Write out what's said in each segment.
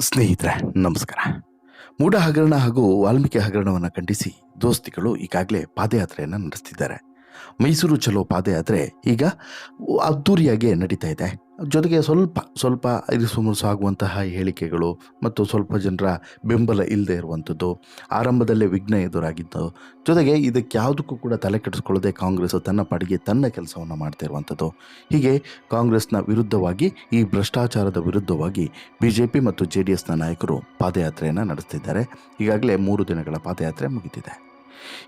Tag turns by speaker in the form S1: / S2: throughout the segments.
S1: ಸ್ನೇಹಿತರೆ ನಮಸ್ಕಾರ. ಮೂಢ ಹಗರಣ ಹಾಗೂ ವಾಲ್ಮೀಕಿ ಹಗರಣವನ್ನು ಖಂಡಿಸಿ ದೋಸ್ತಿಗಳು ಈಗಾಗಲೇ ಪಾದಯಾತ್ರೆಯನ್ನು ನಡೆಸ್ತಿದ್ದಾರೆ. ಮೈಸೂರು ಚಲೋ ಪಾದಯಾತ್ರೆ ಈಗ ಅದ್ದೂರಿಯಾಗಿ ನಡೀತಾ ಇದೆ. ಜೊತೆಗೆ ಸ್ವಲ್ಪ ಸ್ವಲ್ಪ ಇರಿಸುಮುರುಸು ಆಗುವಂತಹ ಹೇಳಿಕೆಗಳು ಮತ್ತು ಸ್ವಲ್ಪ ಜನರ ಬೆಂಬಲ ಇಲ್ಲದೆ ಇರುವಂಥದ್ದು, ಆರಂಭದಲ್ಲೇ ವಿಘ್ನ ಎದುರಾಗಿದ್ದು, ಜೊತೆಗೆ ಇದಕ್ಕೆ ಯಾವುದಕ್ಕೂ ಕೂಡ ತಲೆ ಕೆಡಿಸ್ಕೊಳ್ಳದೆ ಕಾಂಗ್ರೆಸ್ ತನ್ನ ಪಾಡಿಗೆ ತನ್ನ ಕೆಲಸವನ್ನು ಮಾಡ್ತಾ ಇರುವಂಥದ್ದು. ಹೀಗೆ ಕಾಂಗ್ರೆಸ್ನ ವಿರುದ್ಧವಾಗಿ, ಈ ಭ್ರಷ್ಟಾಚಾರದ ವಿರುದ್ಧವಾಗಿ ಬಿ ಜೆ ಪಿ ಮತ್ತು ಜೆ ಡಿ ಎಸ್ನ ನಾಯಕರು ಪಾದಯಾತ್ರೆಯನ್ನು ನಡೆಸ್ತಿದ್ದಾರೆ. ಈಗಾಗಲೇ ಮೂರು ದಿನಗಳ ಪಾದಯಾತ್ರೆ ಮುಗಿದಿದೆ.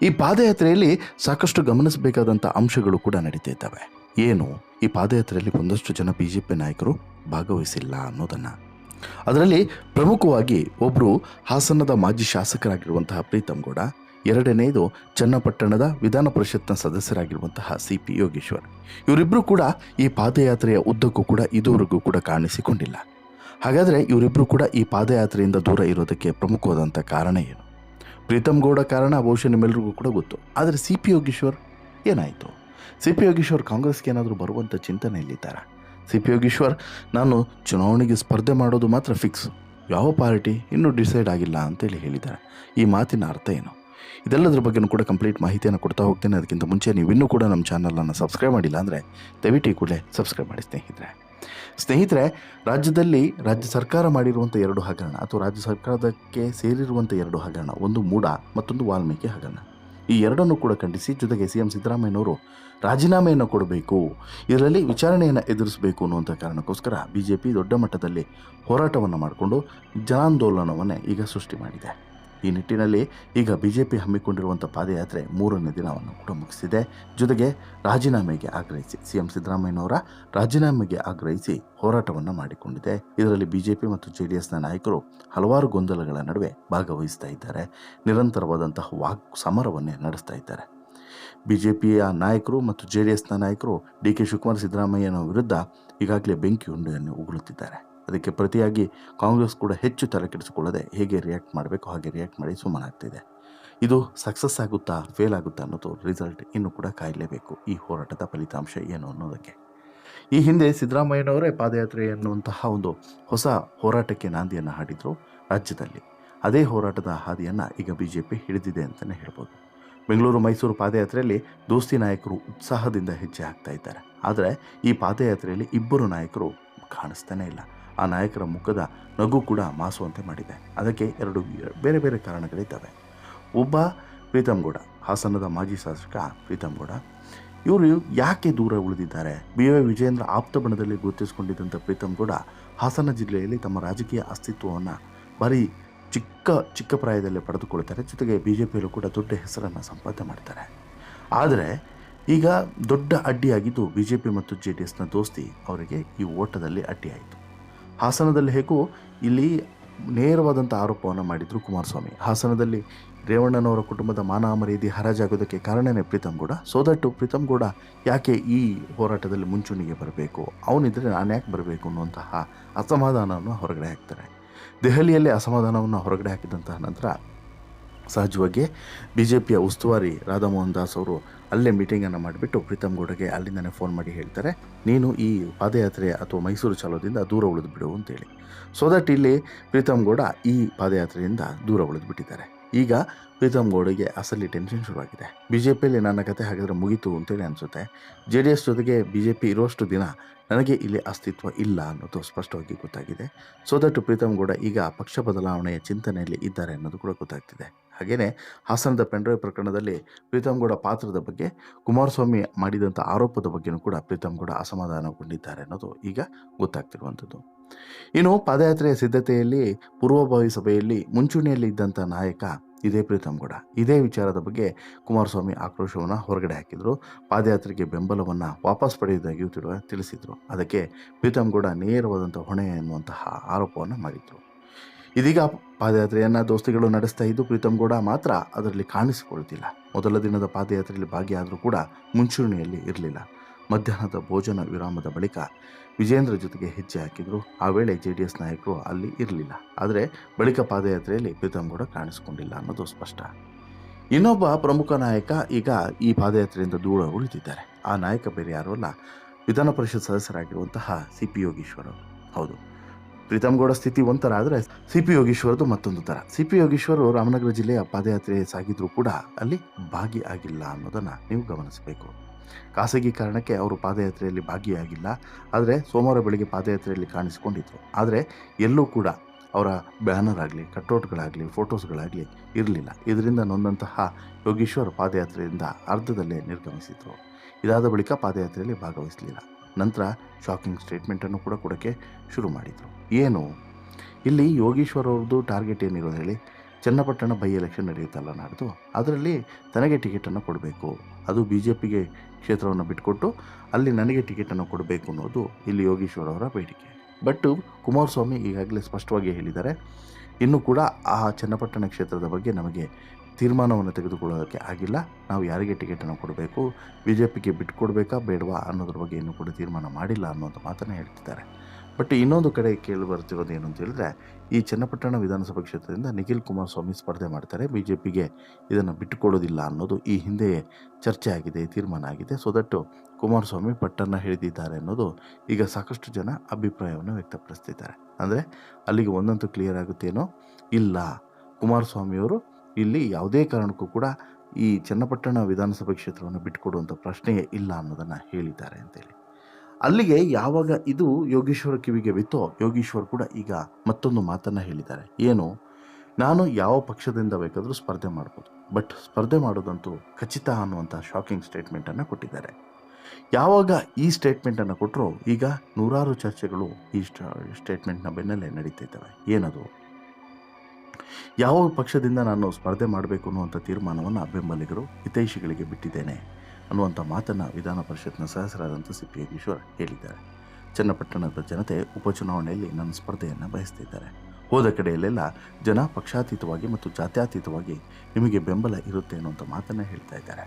S1: ಈ ಪಾದಯಾತ್ರೆಯಲ್ಲಿ ಸಾಕಷ್ಟು ಗಮನಿಸಬೇಕಾದಂಥ ಅಂಶಗಳು ಕೂಡ ನಡೀತಾ ಇದ್ದಾವೆ ಏನು? ಈ ಪಾದಯಾತ್ರೆಯಲ್ಲಿ ಒಂದಷ್ಟು ಜನ ಬಿ ಜೆ ಪಿ ನಾಯಕರು ಭಾಗವಹಿಸಿಲ್ಲ ಅನ್ನೋದನ್ನು. ಅದರಲ್ಲಿ ಪ್ರಮುಖವಾಗಿ ಒಬ್ಬರು ಹಾಸನದ ಮಾಜಿ ಶಾಸಕರಾಗಿರುವಂತಹ ಪ್ರೀತಮ್ ಗೌಡ ಎರಡನೆಯದು ಚನ್ನಪಟ್ಟಣದ ವಿಧಾನ ಪರಿಷತ್ನ ಸದಸ್ಯರಾಗಿರುವಂತಹ ಸಿ ಪಿ ಯೋಗೇಶ್ವರ್. ಇವರಿಬ್ಬರು ಕೂಡ ಈ ಪಾದಯಾತ್ರೆಯ ಉದ್ದಕ್ಕೂ ಕೂಡ ಇದುವರೆಗೂ ಕೂಡ ಕಾಣಿಸಿಕೊಂಡಿಲ್ಲ. ಹಾಗಾದರೆ ಇವರಿಬ್ಬರು ಕೂಡ ಈ ಪಾದಯಾತ್ರೆಯಿಂದ ದೂರ ಇರೋದಕ್ಕೆ ಪ್ರಮುಖವಾದಂಥ ಕಾರಣ ಏನು? ಪ್ರೀತಮ್ ಗೌಡ ಕಾರಣ, ಬಹುಶಃ ನಿಮ್ಮೆಲ್ಲರಿಗೂ ಕೂಡ ಗೊತ್ತು. ಆದರೆ ಸಿ ಪಿ ಯೋಗೀಶ್ವರ್ ಏನಾಯಿತು? ಸಿ ಪಿ ಯೋಗೀಶ್ವರ್ ಕಾಂಗ್ರೆಸ್ಗೆ ಏನಾದರೂ ಬರುವಂಥ ಚಿಂತನೆಯಲ್ಲಿದ್ದಾರಾ ಸಿ ಪಿ ಯೋಗೀಶ್ವರ್, ನಾನು ಚುನಾವಣೆಗೆ ಸ್ಪರ್ಧೆ ಮಾಡೋದು ಮಾತ್ರ ಫಿಕ್ಸ್. ಯಾವ ಪಾರ್ಟಿ ಇನ್ನೂ ಡಿಸೈಡ್ ಆಗಿಲ್ಲ ಅಂತೇಳಿ ಹೇಳಿದ್ದಾರೆ. ಈ ಮಾತಿನ ಅರ್ಥ ಏನು? ಇದೆಲ್ಲದರ ಬಗ್ಗೆನೂ ಕೂಡ ಕಂಪ್ಲೀಟ್ ಮಾಹಿತಿಯನ್ನು ಕೊಡ್ತಾ ಹೋಗ್ತೇನೆ. ಅದಕ್ಕಿಂತ ಮುಂಚೆ ನೀವು ಇನ್ನೂ ಕೂಡ ನಮ್ಮ ಚಾನಲನ್ನು ಸಬ್ಸ್ಕ್ರೈಬ್ ಮಾಡಿಲ್ಲ ಅಂದರೆ ದಯವಿಟ್ಟು ಕೂಡಲೇ ಸಬ್ಸ್ಕ್ರೈಬ್ ಮಾಡಿ ಸ್ನೇಹಿತರೆ. ಸ್ನೇಹಿತರೆ, ರಾಜ್ಯದಲ್ಲಿ ರಾಜ್ಯ ಸರ್ಕಾರ ಮಾಡಿರುವಂಥ ಎರಡು ಹಗರಣ ಅಥವಾ ರಾಜ್ಯ ಸರ್ಕಾರದಕ್ಕೆ ಸೇರಿರುವಂಥ ಎರಡು ಹಗರಣ, ಒಂದು ಮೂಡ ಮತ್ತೊಂದು ವಾಲ್ಮೀಕಿ ಹಗರಣ. ಈ ಎರಡನ್ನು ಕೂಡ ಖಂಡಿಸಿ ಜೊತೆಗೆ ಸಿ ಎಂ ಸಿದ್ದರಾಮಯ್ಯನವರು ರಾಜೀನಾಮೆಯನ್ನು ಕೊಡಬೇಕು, ಇದರಲ್ಲಿ ವಿಚಾರಣೆಯನ್ನು ಎದುರಿಸಬೇಕು ಅನ್ನುವಂಥ ಕಾರಣಕ್ಕೋಸ್ಕರ ಬಿ ಜೆ ಪಿ ದೊಡ್ಡ ಮಟ್ಟದಲ್ಲಿ ಹೋರಾಟವನ್ನು ಮಾಡಿಕೊಂಡು ಜನಾಂದೋಲನವನ್ನೇ ಈಗ ಸೃಷ್ಟಿ ಮಾಡಿದೆ. ಈ ನಿಟ್ಟಿನಲ್ಲಿ ಈಗ ಬಿಜೆಪಿ ಹಮ್ಮಿಕೊಂಡಿರುವಂಥ ಪಾದಯಾತ್ರೆ ಮೂರನೇ ದಿನವನ್ನು ಕೂಡ ಮುಗಿಸಿದೆ ಜೊತೆಗೆ ರಾಜೀನಾಮೆಗೆ ಆಗ್ರಹಿಸಿ ಸಿಎಂ ಸಿದ್ದರಾಮಯ್ಯನವರ ರಾಜೀನಾಮೆಗೆ ಆಗ್ರಹಿಸಿ ಹೋರಾಟವನ್ನು ಮಾಡಿಕೊಂಡಿದೆ. ಇದರಲ್ಲಿ ಬಿಜೆಪಿ ಮತ್ತು ಜೆ ಡಿ ಎಸ್ನ ನಾಯಕರು ಹಲವಾರು ಗೊಂದಲಗಳ ನಡುವೆ ಭಾಗವಹಿಸ್ತಾ ಇದ್ದಾರೆ. ನಿರಂತರವಾದಂತಹ ವಾಕ್ ಸಮರವನ್ನೇ ನಡೆಸ್ತಾ ಇದ್ದಾರೆ. ಬಿಜೆಪಿಯ ನಾಯಕರು ಮತ್ತು ಜೆ ಡಿ ಎಸ್ನ ನಾಯಕರು ಡಿ ಕೆ ಶಿವಕುಮಾರ್ ಸಿದ್ದರಾಮಯ್ಯನ ವಿರುದ್ಧ ಈಗಾಗಲೇ ಬೆಂಕಿ ಉಂಡೆಯನ್ನು ಉಗುಳುತ್ತಿದ್ದಾರೆ. ಅದಕ್ಕೆ ಪ್ರತಿಯಾಗಿ ಕಾಂಗ್ರೆಸ್ ಕೂಡ ಹೆಚ್ಚು ತಲೆ ಕೆಡಿಸಿಕೊಳ್ಳದೆ ಹೇಗೆ ರಿಯಾಕ್ಟ್ ಮಾಡಬೇಕು, ಹಾಗೆ ರಿಯಾಕ್ಟ್ ಮಾಡಿ ಸುಮ್ಮನಾಗ್ತಿದೆ ಇದು ಸಕ್ಸಸ್ ಆಗುತ್ತಾ ಫೇಲ್ ಆಗುತ್ತಾ ಅನ್ನೋದು ರಿಸಲ್ಟ್ ಇನ್ನೂ ಕೂಡ ಕಾಯಲೇಬೇಕು. ಈ ಹೋರಾಟದ ಫಲಿತಾಂಶ ಏನು ಅನ್ನೋದಕ್ಕೆ. ಈ ಹಿಂದೆ ಸಿದ್ದರಾಮಯ್ಯನವರೇ ಪಾದಯಾತ್ರೆ ಎನ್ನುವಂತಹ ಒಂದು ಹೊಸ ಹೋರಾಟಕ್ಕೆ ನಾಂದಿಯನ್ನು ಹಾಡಿದರು ರಾಜ್ಯದಲ್ಲಿ. ಅದೇ ಹೋರಾಟದ ಹಾದಿಯನ್ನು ಈಗ ಬಿ ಜೆ ಪಿ ಹಿಡಿದಿದೆ ಅಂತಲೇ ಹೇಳ್ಬೋದು. ಬೆಂಗಳೂರು ಮೈಸೂರು ಪಾದಯಾತ್ರೆಯಲ್ಲಿ ದೋಸ್ತಿ ನಾಯಕರು ಉತ್ಸಾಹದಿಂದ ಹೆಜ್ಜೆ ಹಾಕ್ತಾ ಇದ್ದಾರೆ. ಆದರೆ ಈ ಪಾದಯಾತ್ರೆಯಲ್ಲಿ ಇಬ್ಬರು ನಾಯಕರು ಕಾಣಿಸ್ತಾನೇ ಇಲ್ಲ. ಆ ನಾಯಕರ ಮುಖದ ನಗು ಕೂಡ ಮಾಸುವಂತೆ ಮಾಡಿದೆ. ಅದಕ್ಕೆ ಎರಡು ಬೇರೆ ಬೇರೆ ಕಾರಣಗಳಿದ್ದಾವೆ. ಒಬ್ಬ ಪ್ರೀತಂಗೌಡ, ಹಾಸನದ ಮಾಜಿ ಶಾಸಕ ಪ್ರೀತಂಗೌಡ, ಇವರು ಯಾಕೆ ದೂರ ಉಳಿದಿದ್ದಾರೆ? ಬಿ ವೈ ವಿಜಯೇಂದ್ರ ಆಪ್ತ ಬಣದಲ್ಲಿ ಗುರುತಿಸಿಕೊಂಡಿದ್ದಂಥ ಪ್ರೀತಮ್ ಗೌಡ ಹಾಸನ ಜಿಲ್ಲೆಯಲ್ಲಿ ತಮ್ಮ ರಾಜಕೀಯ ಅಸ್ತಿತ್ವವನ್ನು ಬರೀ ಚಿಕ್ಕ ಚಿಕ್ಕ ಪ್ರಾಯದಲ್ಲಿ ಪಡೆದುಕೊಳ್ತಾರೆ ಜೊತೆಗೆ ಬಿ ಜೆ ಪಿಯಲ್ಲೂ ಕೂಡ ದೊಡ್ಡ ಹೆಸರನ್ನು ಸಂಪಾದನೆ ಮಾಡ್ತಾರೆ. ಆದರೆ ಈಗ ದೊಡ್ಡ ಅಡ್ಡಿಯಾಗಿದ್ದು ಬಿ ಜೆ ಪಿ ಮತ್ತು ಜೆ ಡಿ ಎಸ್ನ ದೋಸ್ತಿ ಅವರಿಗೆ ಈ ಓಟದಲ್ಲಿ ಅಡ್ಡಿಯಾಯಿತು. ಹಾಸನದಲ್ಲಿ ಹೇಗೂ ಇಲ್ಲಿ ನೇರವಾದಂಥ ಆರೋಪವನ್ನು ಮಾಡಿದರು ಕುಮಾರಸ್ವಾಮಿ. ಹಾಸನದಲ್ಲಿ ರೇವಣ್ಣನವರ ಕುಟುಂಬದ ಮಾನ ಮರ್ಯಾದೆ ಹರಾಜಾಗೋದಕ್ಕೆ ಕಾರಣನೇ ಪ್ರೀತಮ್ ಗೌಡ. ಸೊ ದಟ್ ಪ್ರೀತಮ್ ಗೌಡ ಯಾಕೆ ಈ ಹೋರಾಟದಲ್ಲಿ ಮುಂಚೂಣಿಗೆ ಬರಬೇಕು? ಅವನಿದ್ದರೆ ನಾನು ಯಾಕೆ ಬರಬೇಕು ಅನ್ನುವಂತಹ ಅಸಮಾಧಾನವನ್ನು ಹೊರಗಡೆ ಹಾಕ್ತಾರೆ. ದೆಹಲಿಯಲ್ಲಿ ಅಸಮಾಧಾನವನ್ನು ಹೊರಗಡೆ ಹಾಕಿದಂತಹ ನಂತರ ಸಹಜವಾಗಿ ಬಿ ಜೆ ಪಿಯ ಉಸ್ತುವಾರಿ ರಾಧಾಮೋಹನ್ ದಾಸ್ ಅವರು ಅಲ್ಲೇ ಮೀಟಿಂಗನ್ನು ಮಾಡಿಬಿಟ್ಟು ಪ್ರೀತಮ್ ಗೌಡಗೆ ಅಲ್ಲಿಂದನೇ ಫೋನ್ ಮಾಡಿ ಹೇಳ್ತಾರೆ, ನೀನು ಈ ಪಾದಯಾತ್ರೆ ಅಥವಾ ಮೈಸೂರು ಚಲೋದಿಂದ ದೂರ ಉಳಿದು ಬಿಡು ಅಂತೇಳಿ. ಸೊ ದಟ್ ಇಲ್ಲಿ ಪ್ರೀತಮ್ ಗೌಡ ಈ ಪಾದಯಾತ್ರೆಯಿಂದ ದೂರ ಉಳಿದು ಬಿಟ್ಟಿದ್ದಾರೆ ಈಗ ಪ್ರೀತಮ್ ಗೌಡಗೆ ಅಸಲಿ ಟೆನ್ಷನ್ ಶುರುವಾಗಿದೆ. ಬಿ ಜೆ ಪಿಯಲ್ಲಿ ನನ್ನ ಕತೆ ಹಾಕಿದ್ರೆ ಮುಗೀತು ಅಂತೇಳಿ ಅನಿಸುತ್ತೆ. ಜೆ ಡಿ ಎಸ್ ಜೊತೆಗೆ ಬಿ ಜೆ ಪಿ ಇರುವಷ್ಟು ದಿನ ನನಗೆ ಇಲ್ಲಿ ಅಸ್ತಿತ್ವ ಇಲ್ಲ ಅನ್ನೋದು ಸ್ಪಷ್ಟವಾಗಿ ಗೊತ್ತಾಗಿದೆ. ಸೊ ದಟ್ ಪ್ರೀತಮ್ ಗೌಡ ಈಗ ಪಕ್ಷ ಬದಲಾವಣೆಯ ಚಿಂತನೆಯಲ್ಲಿ ಇದ್ದಾರೆ ಅನ್ನೋದು ಕೂಡ ಗೊತ್ತಾಗ್ತಿದೆ. ಹಾಗೆಯೇ ಹಾಸನದ ಪೆಂಡ್ರೈವ್ ಪ್ರಕರಣದಲ್ಲಿ ಪ್ರೀತಮ್ ಗೌಡ ಪಾತ್ರದ ಬಗ್ಗೆ ಕುಮಾರಸ್ವಾಮಿ ಮಾಡಿದಂಥ ಆರೋಪದ ಬಗ್ಗೆಯೂ ಕೂಡ ಪ್ರೀತಮ್ ಗೌಡ ಅಸಮಾಧಾನಗೊಂಡಿದ್ದಾರೆ ಅನ್ನೋದು ಈಗ ಗೊತ್ತಾಗ್ತಿರುವಂಥದ್ದು. ಇನ್ನು ಪಾದಯಾತ್ರೆಯ ಸಿದ್ಧತೆಯಲ್ಲಿ ಪೂರ್ವಭಾವಿ ಸಭೆಯಲ್ಲಿ ಮುಂಚೂಣಿಯಲ್ಲಿ ಇದ್ದಂಥ ನಾಯಕ ಇದೇ ಪ್ರೀತಮ್ ಗೌಡ. ಇದೇ ವಿಚಾರದ ಬಗ್ಗೆ ಕುಮಾರಸ್ವಾಮಿ ಆಕ್ರೋಶವನ್ನು ಹೊರಗಡೆ ಹಾಕಿದರು. ಪಾದಯಾತ್ರೆಗೆ ಬೆಂಬಲವನ್ನು ವಾಪಸ್ ಪಡೆಯುವುದಾಗಿಯೂ ತಿಳುವ ತಿಳಿಸಿದರು. ಅದಕ್ಕೆ ಪ್ರೀತಮ್ ಗೌಡ ನೇರವಾದಂಥ ಹೊಣೆ ಎನ್ನುವಂತಹ ಆರೋಪವನ್ನು ಮಾಡಿದರು. ಇದೀಗ ಪಾದಯಾತ್ರೆಯನ್ನು ದೋಸ್ತಿಗಳು ನಡೆಸ್ತಾ ಇದ್ದು ಪ್ರೀತಮ್ ಗೌಡ ಮಾತ್ರ ಅದರಲ್ಲಿ ಕಾಣಿಸಿಕೊಳ್ತಿಲ್ಲ ಮೊದಲ ದಿನದ ಪಾದಯಾತ್ರೆಯಲ್ಲಿ ಭಾಗಿಯಾದರೂ ಕೂಡ ಮುಂಚೂಣಿಯಲ್ಲಿ ಇರಲಿಲ್ಲ. ಮಧ್ಯಾಹ್ನದ ಭೋಜನ ವಿರಾಮದ ಬಳಿಕ ವಿಜೇಂದ್ರ ಜೊತೆಗೆ ಹೆಜ್ಜೆ ಹಾಕಿದ್ರು. ಆ ವೇಳೆ ಜೆ ಡಿ ಎಸ್ ನಾಯಕರು ಅಲ್ಲಿ ಇರಲಿಲ್ಲ. ಆದರೆ ಬಳಿಕ ಪಾದಯಾತ್ರೆಯಲ್ಲಿ ಪ್ರೀತಮ್ ಗೌಡ ಕಾಣಿಸಿಕೊಂಡಿಲ್ಲ ಅನ್ನೋದು ಸ್ಪಷ್ಟ. ಇನ್ನೊಬ್ಬ ಪ್ರಮುಖ ನಾಯಕ ಈಗ ಈ ಪಾದಯಾತ್ರೆಯಿಂದ ದೂರ ಉಳಿದಿದ್ದಾರೆ. ಆ ನಾಯಕ ಬೇರೆ ಯಾರೂ ಅಲ್ಲ, ವಿಧಾನ ಪರಿಷತ್ ಸದಸ್ಯರಾಗಿರುವಂತಹ ಸಿ ಪಿ ಯೋಗೀಶ್ವರ್ ಹೌದು. ಪ್ರೀತಮ್ ಗೌಡ ಸ್ಥಿತಿ ಒಂಥರ ಆದರೆ ಸಿ ಪಿ ಯೋಗೀಶ್ವರದು ಮತ್ತೊಂದು ಥರ. ಸಿ ಪಿ ಯೋಗೀಶ್ವರು ರಾಮನಗರ ಜಿಲ್ಲೆಯ ಪಾದಯಾತ್ರೆ ಸಾಗಿದ್ರು ಕೂಡ ಅಲ್ಲಿ ಭಾಗಿಯಾಗಿಲ್ಲ ಅನ್ನೋದನ್ನು ನೀವು ಗಮನಿಸಬೇಕು. ಖಾಸಗಿ ಕಾರಣಕ್ಕೆ ಅವರು ಪಾದಯಾತ್ರೆಯಲ್ಲಿ ಭಾಗಿಯಾಗಿಲ್ಲ. ಆದರೆ ಸೋಮವಾರ ಬೆಳಗ್ಗೆ ಪಾದಯಾತ್ರೆಯಲ್ಲಿ ಕಾಣಿಸಿಕೊಂಡಿದ್ರು. ಆದರೆ ಎಲ್ಲೂ ಕೂಡ ಅವರ ಬ್ಯಾನರ್ ಆಗಲಿ, ಕಟೌಟ್ಗಳಾಗಲಿ, ಫೋಟೋಸ್ಗಳಾಗಲಿ ಇರಲಿಲ್ಲ. ಇದರಿಂದ ನೊಂದಂತಹ ಯೋಗೀಶ್ವರ್ ಪಾದಯಾತ್ರೆಯಿಂದ ಅರ್ಧದಲ್ಲೇ ನಿರ್ಗಮಿಸಿದರು. ಇದಾದ ಬಳಿಕ ಪಾದಯಾತ್ರೆಯಲ್ಲಿ ಭಾಗವಹಿಸಲಿಲ್ಲ. ನಂತರ ಶಾಕಿಂಗ್ ಸ್ಟೇಟ್ಮೆಂಟನ್ನು ಕೂಡ ಕೊಡೋಕ್ಕೆ ಶುರು ಮಾಡಿದರು. ಏನು? ಇಲ್ಲಿ ಯೋಗೀಶ್ವರ್ ಅವ್ರದ್ದು ಟಾರ್ಗೆಟ್ ಏನಿರೋದು ಹೇಳಿ? ಚನ್ನಪಟ್ಟಣ ಬೈ ಎಲೆಕ್ಷನ್ ನಡೆಯುತ್ತಲ್ಲ ನಾಡ್ದು? ಅದರಲ್ಲಿ ತನಗೆ ಟಿಕೆಟನ್ನು ಕೊಡಬೇಕು. ಅದು ಬಿ ಜೆ ಪಿಗೆ ಕ್ಷೇತ್ರವನ್ನು ಬಿಟ್ಟುಕೊಟ್ಟು ಅಲ್ಲಿ ನನಗೆ ಟಿಕೆಟನ್ನು ಕೊಡಬೇಕು ಅನ್ನೋದು ಇಲ್ಲಿ ಯೋಗೀಶ್ವರ್ ಅವರ ಬೇಡಿಕೆ. ಬಟ್ ಕುಮಾರಸ್ವಾಮಿ ಈಗಾಗಲೇ ಸ್ಪಷ್ಟವಾಗಿ ಹೇಳಿದ್ದಾರೆ, ಇನ್ನೂ ಕೂಡ ಆ ಚನ್ನಪಟ್ಟಣ ಕ್ಷೇತ್ರದ ಬಗ್ಗೆ ನಮಗೆ ತೀರ್ಮಾನವನ್ನು ತೆಗೆದುಕೊಳ್ಳೋದಕ್ಕೆ ಆಗಿಲ್ಲ. ನಾವು ಯಾರಿಗೆ ಟಿಕೆಟನ್ನು ಕೊಡಬೇಕು ಬಿ ಜೆ ಪಿಗೆ ಬಿಟ್ಟುಕೊಡ್ಬೇಕಾ ಬೇಡವಾ ಅನ್ನೋದ್ರ ಬಗ್ಗೆ ಇನ್ನೂ ಕೂಡ ತೀರ್ಮಾನ ಮಾಡಿಲ್ಲ ಅನ್ನೋದು ಮಾತನ್ನು ಹೇಳ್ತಿದ್ದಾರೆ. ಬಟ್ ಇನ್ನೊಂದು ಕಡೆ ಕೇಳಿ ಬರ್ತಿರೋದು ಏನು ಅಂತ ಹೇಳಿದ್ರೆ, ಈ ಚನ್ನಪಟ್ಟಣ ವಿಧಾನಸಭಾ ಕ್ಷೇತ್ರದಿಂದ ನಿಖಿಲ್ ಕುಮಾರಸ್ವಾಮಿ ಸ್ಪರ್ಧೆ ಮಾಡ್ತಾರೆ. ಬಿ ಜೆ ಪಿಗೆ ಇದನ್ನು ಬಿಟ್ಟುಕೊಡೋದಿಲ್ಲ ಅನ್ನೋದು ಈ ಹಿಂದೆ ಚರ್ಚೆ ಆಗಿದೆ, ತೀರ್ಮಾನ ಆಗಿದೆ. ಸೊ ದಟ್ಟು ಕುಮಾರಸ್ವಾಮಿ ಪಟ್ಟನ್ನು ಹಿಡಿದಿದ್ದಾರೆ ಅನ್ನೋದು ಈಗ ಸಾಕಷ್ಟು ಜನ ಅಭಿಪ್ರಾಯವನ್ನು ವ್ಯಕ್ತಪಡಿಸ್ತಿದ್ದಾರೆ. ಅಂದರೆ ಅಲ್ಲಿಗೆ ಒಂದಂತೂ ಕ್ಲಿಯರ್ ಆಗುತ್ತೇನೋ? ಇಲ್ಲ. ಕುಮಾರಸ್ವಾಮಿಯವರು ಇಲ್ಲಿ ಯಾವುದೇ ಕಾರಣಕ್ಕೂ ಕೂಡ ಈ ಚನ್ನಪಟ್ಟಣ ವಿಧಾನಸಭಾ ಕ್ಷೇತ್ರವನ್ನು ಬಿಟ್ಟುಕೊಡುವಂಥ ಪ್ರಶ್ನೆಯೇ ಇಲ್ಲ ಅನ್ನೋದನ್ನು ಹೇಳಿದ್ದಾರೆ ಅಂತೇಳಿ. ಅಲ್ಲಿಗೆ ಯಾವಾಗ ಇದು ಯೋಗೀಶ್ವರ ಕಿವಿಗೆ ಬಿತ್ತೋ, ಯೋಗೀಶ್ವರ್ ಕೂಡ ಈಗ ಮತ್ತೊಂದು ಮಾತನ್ನು ಹೇಳಿದ್ದಾರೆ. ಏನು? ನಾನು ಯಾವ ಪಕ್ಷದಿಂದ ಬೇಕಾದರೂ ಸ್ಪರ್ಧೆ ಮಾಡ್ಬೋದು. ಬಟ್ ಸ್ಪರ್ಧೆ ಮಾಡೋದಂತೂ ಖಚಿತ ಅನ್ನುವಂಥ ಶಾಕಿಂಗ್ ಸ್ಟೇಟ್ಮೆಂಟನ್ನು ಕೊಟ್ಟಿದ್ದಾರೆ. ಯಾವಾಗ ಈ ಸ್ಟೇಟ್ಮೆಂಟನ್ನು ಕೊಟ್ಟರು ಈಗ ನೂರಾರು ಚರ್ಚೆಗಳು ಈ ಸ್ಟೇಟ್ಮೆಂಟ್ನ ಬೆನ್ನಲ್ಲೇ ನಡೀತಿದ್ದಾವೆ ಏನದು? ಯಾವ ಪಕ್ಷದಿಂದ ನಾನು ಸ್ಪರ್ಧೆ ಮಾಡಬೇಕು ಅನ್ನುವಂಥ ತೀರ್ಮಾನವನ್ನು ಬೆಂಬಲಿಗರು ಹಿತೈಷಿಗಳಿಗೆ ಬಿಟ್ಟಿದ್ದೇನೆ. ಅನ್ನುವಂಥ ಮಾತನ್ನು ವಿಧಾನ ಪರಿಷತ್ನ ಸದಸ್ಯರಾದಂಥ ಸಿ ಪಿ ಯೋಗೀಶ್ವರ್ ಹೇಳಿದ್ದಾರೆ. ಚನ್ನಪಟ್ಟಣದ ಜನತೆ ಉಪಚುನಾವಣೆಯಲ್ಲಿ ನನ್ನ ಸ್ಪರ್ಧೆಯನ್ನು ಬಯಸ್ತಿದ್ದಾರೆ. ಹೋದ ಕಡೆಯಲ್ಲೆಲ್ಲ ಜನ ಪಕ್ಷಾತೀತವಾಗಿ ಮತ್ತು ಜಾತ್ಯಾತೀತವಾಗಿ ನಿಮಗೆ ಬೆಂಬಲ ಇರುತ್ತೆ ಅನ್ನುವಂಥ ಮಾತನ್ನು ಹೇಳ್ತಾ ಇದ್ದಾರೆ.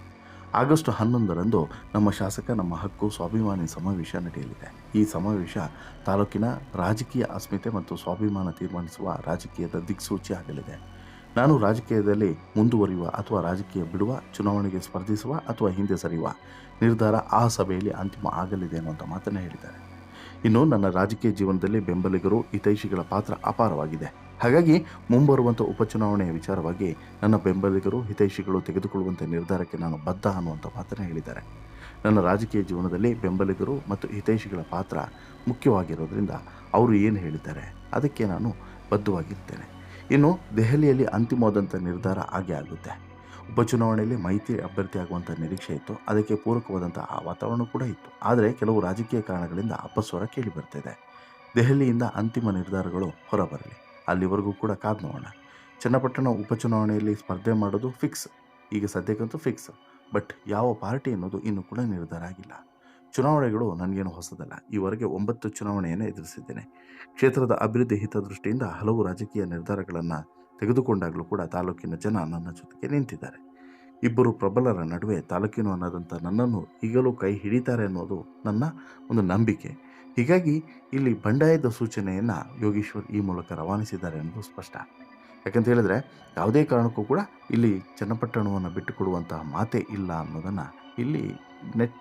S1: ಆಗಸ್ಟ್ ಹನ್ನೊಂದರಂದು ನಮ್ಮ ಶಾಸಕ, ನಮ್ಮ ಹಕ್ಕು, ಸ್ವಾಭಿಮಾನಿ ಸಮಾವೇಶ ನಡೆಯಲಿದೆ. ಈ ಸಮಾವೇಶ ತಾಲೂಕಿನ ರಾಜಕೀಯ ಅಸ್ಮಿತೆ ಮತ್ತು ಸ್ವಾಭಿಮಾನ ತೀರ್ಮಾನಿಸುವ ರಾಜಕೀಯದ ದಿಕ್ಸೂಚಿ ಆಗಲಿದೆ. ನಾನು ರಾಜಕೀಯದಲ್ಲಿ ಮುಂದುವರಿಯುವ ಅಥವಾ ರಾಜಕೀಯ ಬಿಡುವ, ಚುನಾವಣೆಗೆ ಸ್ಪರ್ಧಿಸುವ ಅಥವಾ ಹಿಂದೆ ಸರಿಯುವ ನಿರ್ಧಾರ ಆ ಸಭೆಯಲ್ಲಿ ಅಂತಿಮ ಆಗಲಿದೆ ಅನ್ನುವಂಥ ಮಾತನ್ನು ಹೇಳಿದ್ದಾರೆ. ಇನ್ನು ನನ್ನ ರಾಜಕೀಯ ಜೀವನದಲ್ಲಿ ಬೆಂಬಲಿಗರು, ಹಿತೈಷಿಗಳ ಪಾತ್ರ ಅಪಾರವಾಗಿದೆ. ಹಾಗಾಗಿ ಮುಂಬರುವಂಥ ಉಪಚುನಾವಣೆಯ ವಿಚಾರವಾಗಿ ನನ್ನ ಬೆಂಬಲಿಗರು, ಹಿತೈಷಿಗಳು ತೆಗೆದುಕೊಳ್ಳುವಂಥ ನಿರ್ಧಾರಕ್ಕೆ ನಾನು ಬದ್ಧ ಅನ್ನುವಂಥ ಮಾತನ್ನು ಹೇಳಿದ್ದಾರೆ. ನನ್ನ ರಾಜಕೀಯ ಜೀವನದಲ್ಲಿ ಬೆಂಬಲಿಗರು ಮತ್ತು ಹಿತೈಷಿಗಳ ಪಾತ್ರ ಮುಖ್ಯವಾಗಿರೋದ್ರಿಂದ ಅವರು ಏನು ಹೇಳಿದ್ದಾರೆ ಅದಕ್ಕೆ ನಾನು ಬದ್ಧವಾಗಿರ್ತೇನೆ. ಇನ್ನು ದೆಹಲಿಯಲ್ಲಿ ಅಂತಿಮವಾದಂಥ ನಿರ್ಧಾರ ಆಗೇ ಆಗುತ್ತೆ. ಉಪಚುನಾವಣೆಯಲ್ಲಿ ಮೈತ್ರಿ ಅಭ್ಯರ್ಥಿ ಆಗುವಂಥ ನಿರೀಕ್ಷೆ ಇತ್ತು. ಅದಕ್ಕೆ ಪೂರಕವಾದಂಥ ಆ ವಾತಾವರಣ ಕೂಡ ಇತ್ತು. ಆದರೆ ಕೆಲವು ರಾಜಕೀಯ ಕಾರಣಗಳಿಂದ ಅಪಸ್ವರ ಕೇಳಿ ಬರ್ತಿದೆ. ದೆಹಲಿಯಿಂದ ಅಂತಿಮ ನಿರ್ಧಾರಗಳು ಹೊರಬರಲಿ. ಅಲ್ಲಿವರೆಗೂ ಕೂಡ ಕಾದು ನೋಡೋಣ. ಚನ್ನಪಟ್ಟಣ ಉಪಚುನಾವಣೆಯಲ್ಲಿ ಸ್ಪರ್ಧೆ ಮಾಡೋದು ಫಿಕ್ಸ್ ಈಗ ಸದ್ಯಕ್ಕಂತೂ ಫಿಕ್ಸ್ ಬಟ್ ಯಾವ ಪಾರ್ಟಿ ಅನ್ನೋದು ಇನ್ನೂ ಕೂಡ ನಿರ್ಧಾರ ಆಗಿಲ್ಲ. ಚುನಾವಣೆಗಳು ನನಗೇನು ಹೊಸದಲ್ಲ. ಈವರೆಗೆ ಒಂಬತ್ತು ಚುನಾವಣೆಯನ್ನು ಎದುರಿಸಿದ್ದೇನೆ. ಕ್ಷೇತ್ರದ ಅಭಿವೃದ್ಧಿ ಹಿತದೃಷ್ಟಿಯಿಂದ ಹಲವು ರಾಜಕೀಯ ನಿರ್ಧಾರಗಳನ್ನು ತೆಗೆದುಕೊಂಡಾಗಲೂ ಕೂಡ ತಾಲೂಕಿನ ಜನ ನನ್ನ ಜೊತೆಗೆ ನಿಂತಿದ್ದಾರೆ. ಇಬ್ಬರು ಪ್ರಬಲರ ನಡುವೆ ತಾಲೂಕಿನ ಅನ್ನೋದಂಥ ನನ್ನನ್ನು ಈಗಲೂ ಕೈ ಹಿಡಿತಾರೆ ಅನ್ನೋದು ನನ್ನ ಒಂದು ನಂಬಿಕೆ. ಹೀಗಾಗಿ ಇಲ್ಲಿ ಬಂಡಾಯದ ಸೂಚನೆಯನ್ನು ಯೋಗೀಶ್ವರ್ ಈ ಮೂಲಕ ರವಾನಿಸಿದ್ದಾರೆ ಅನ್ನೋದು ಸ್ಪಷ್ಟ. ಯಾಕಂತ ಹೇಳಿದ್ರೆ ಯಾವುದೇ ಕಾರಣಕ್ಕೂ ಕೂಡ ಇಲ್ಲಿ ಚನ್ನಪಟ್ಟಣವನ್ನು ಬಿಟ್ಟುಕೊಡುವಂತಹ ಮಾತೇ ಇಲ್ಲ ಅನ್ನೋದನ್ನು ಇಲ್ಲಿ ನೆಟ್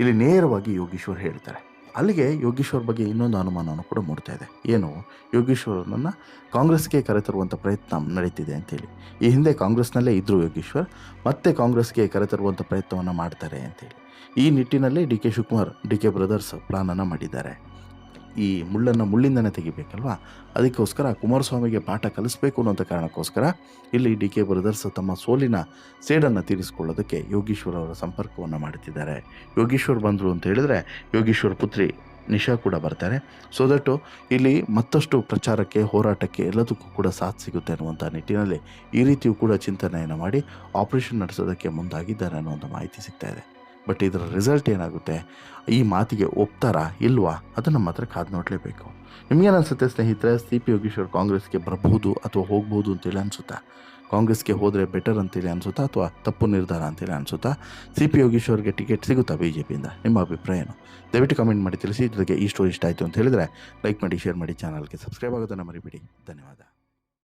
S1: ಇಲ್ಲಿ ನೇರವಾಗಿ ಯೋಗೀಶ್ವರ್ ಹೇಳ್ತಾರೆ. ಅಲ್ಲಿಗೆ ಯೋಗೀಶ್ವರ್ ಬಗ್ಗೆ ಇನ್ನೊಂದು ಅನುಮಾನವನ್ನು ಕೂಡ ಮೂಡ್ತಾ ಇದೆ. ಏನು? ಯೋಗೀಶ್ವರನನ್ನು ಕಾಂಗ್ರೆಸ್ಗೆ ಕರೆತರುವಂಥ ಪ್ರಯತ್ನ ನಡೀತಿದೆ ಅಂತೇಳಿ. ಈ ಹಿಂದೆ ಕಾಂಗ್ರೆಸ್ನಲ್ಲೇ ಇದ್ದರು ಯೋಗೀಶ್ವರ್, ಮತ್ತೆ ಕಾಂಗ್ರೆಸ್ಗೆ ಕರೆತರುವಂಥ ಪ್ರಯತ್ನವನ್ನು ಮಾಡ್ತಾರೆ ಅಂತೇಳಿ. ಈ ನಿಟ್ಟಿನಲ್ಲಿ D K Shivakumar, D K brothers ಪ್ಲಾನನ್ನು ಮಾಡಿದ್ದಾರೆ. ಈ ಮುಳ್ಳನ್ನು ಮುಳ್ಳಿಂದನೇ ತೆಗಿಬೇಕಲ್ವಾ? ಅದಕ್ಕೋಸ್ಕರ ಕುಮಾರಸ್ವಾಮಿಗೆ ಪಾಠ ಕಲಿಸ್ಬೇಕು ಅನ್ನೋಂಥ ಕಾರಣಕ್ಕೋಸ್ಕರ ಇಲ್ಲಿ ಡಿ ಕೆ ಬ್ರದರ್ಸ್ ತಮ್ಮ ಸೋಲಿನ ಸೇಡನ್ನು ತೀರಿಸಿಕೊಳ್ಳೋದಕ್ಕೆ ಯೋಗೀಶ್ವರ್ ಅವರ ಸಂಪರ್ಕವನ್ನು ಮಾಡುತ್ತಿದ್ದಾರೆ ಯೋಗೀಶ್ವರ್ ಬಂದರು ಅಂತ ಹೇಳಿದರೆ ಯೋಗೀಶ್ವರ್ ಪುತ್ರಿ ನಿಶಾ ಕೂಡ ಬರ್ತಾರೆ. ಸೊ ದಟ್ಟು ಇಲ್ಲಿ ಮತ್ತಷ್ಟು ಪ್ರಚಾರಕ್ಕೆ, ಹೋರಾಟಕ್ಕೆ ಎಲ್ಲದಕ್ಕೂ ಕೂಡ ಸಾಥ್ ಸಿಗುತ್ತೆ ಅನ್ನುವಂಥ ನಿಟ್ಟಿನಲ್ಲಿ ಈ ರೀತಿಯೂ ಕೂಡ ಚಿಂತನೆಯನ್ನು ಮಾಡಿ ಆಪರೇಷನ್ ನಡೆಸೋದಕ್ಕೆ ಮುಂದಾಗಿದ್ದಾರೆ ಅನ್ನುವಂಥ ಮಾಹಿತಿ ಸಿಗ್ತಾ ಇದೆ. ಬಟ್ ಇದರ ರಿಸಲ್ಟ್ ಏನಾಗುತ್ತೆ? ಈ ಮಾತಿಗೆ ಒಪ್ತಾರಾ ಇಲ್ವಾ? ಅದು ನಮ್ಮ ಹತ್ರ ಕಾದು ನೋಡಲೇಬೇಕು. ನಿಮಗೇನು ಅನಿಸುತ್ತೆ ಸ್ನೇಹಿತರೆ ಸಿ ಪಿ ಯೋಗೀಶ್ವರ್ ಕಾಂಗ್ರೆಸ್ಗೆ ಬರಬಹುದು ಅಥವಾ ಹೋಗ್ಬೋದು ಅಂತೇಳಿ ಅನಿಸುತ್ತಾ? ಕಾಂಗ್ರೆಸ್ಗೆ ಹೋದರೆ ಬೆಟರ್ ಅಂತೇಳಿ ಅನಿಸುತ್ತಾ ಅಥವಾ ತಪ್ಪು ನಿರ್ಧಾರ ಅಂತೇಳಿ ಅನಿಸುತ್ತಾ? ಸಿ ಪಿ ಯೋಗೀಶ್ವರ್ಗೆ ಟಿಕೆಟ್ ಸಿಗುತ್ತಾ ಬಿ ಜೆ ಪಿಯಿಂದ ನಿಮ್ಮ ಅಭಿಪ್ರಾಯ ಏನು? ದಯವಿಟ್ಟು ಕಮೆಂಟ್ ಮಾಡಿ ತಿಳಿಸಿ ಜೊತೆಗೆ ಈ ಸ್ಟೋರಿ ಇಷ್ಟ ಆಯಿತು ಅಂತ ಹೇಳಿದರೆ ಲೈಕ್ ಮಾಡಿ ಶೇರ್ ಮಾಡಿ ಚಾನಲ್ಗೆ ಸಬ್ಸ್ಕ್ರೈಬ್ ಆಗೋದನ್ನು ಮರಿಬೇಡಿ. ಧನ್ಯವಾದ.